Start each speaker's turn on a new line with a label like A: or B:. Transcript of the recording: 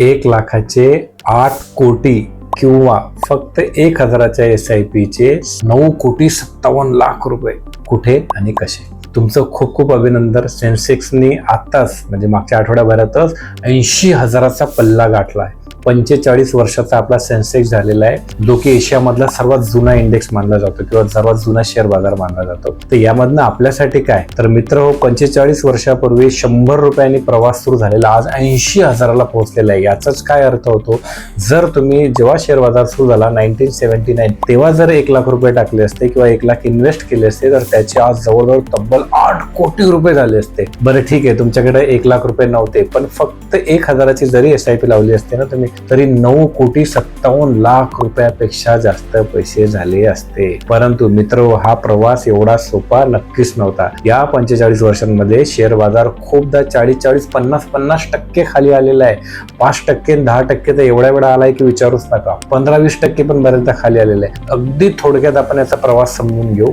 A: एक लाखाचे आठ कोटी किंवा फक्त एक हजाराच्या एस आय पीचे नऊ कोटी सत्तावन्न लाख रुपये. कुठे आणि कसे? तुमचं खूप खूप अभिनंदन. सेन्सेक्सनी आत्ताच म्हणजे मागच्या आठवड्याभरातच ऐंशी हजाराचा पल्ला गाठला आहे पंचेचाळीस वर्षाचा आपला सेन्सेक्स झालेला आहे. जो की एशियामधला सर्वात जुना इंडेक्स मानला जातो किंवा सर्वात जुना शेअर बाजार मानला जातो. तर यामधनं आपल्यासाठी काय? तर मित्र हो पंचेचाळीस वर्षापूर्वी शंभर रुपयांनी प्रवास सुरू झालेला आज ऐंशी हजाराला पोहोचलेला आहे. याचाच काय अर्थ होतो? जर तुम्ही जेव्हा शेअर बाजार सुरू झाला नाईन्टीन सेव्हन्टी नाईन तेव्हा जर एक लाख रुपये टाकले असते किंवा एक लाख इन्व्हेस्ट केले असते तर त्याचे आज जवळजवळ तब्बल आठ कोटी रुपये झाले असते. बरं ठीक आहे तुमच्याकडे एक लाख रुपये नव्हते पण फक्त एक हजाराची जरी एस आय पी लावली असते ना तुम्ही तरी नऊ कोटी सत्तावन्न लाख रुपयापेक्षा जास्त पैसे झाले असते. परंतु मित्र हा प्रवास एवढा सोपा नक्कीच नव्हता. या पंचेचाळीस वर्षांमध्ये शेअर बाजार खूपदा चाळीस चाळीस पन्नास पन्नास टक्के खाली आलेला आहे. पाच टक्के दहा टक्के तर एवढ्या वेळा आलाय की विचारूच नका. पंधरा वीस टक्के पण बऱ्याचदा खाली आलेला आहे. अगदी थोडक्यात आपण याचा प्रवास समजून घेऊ.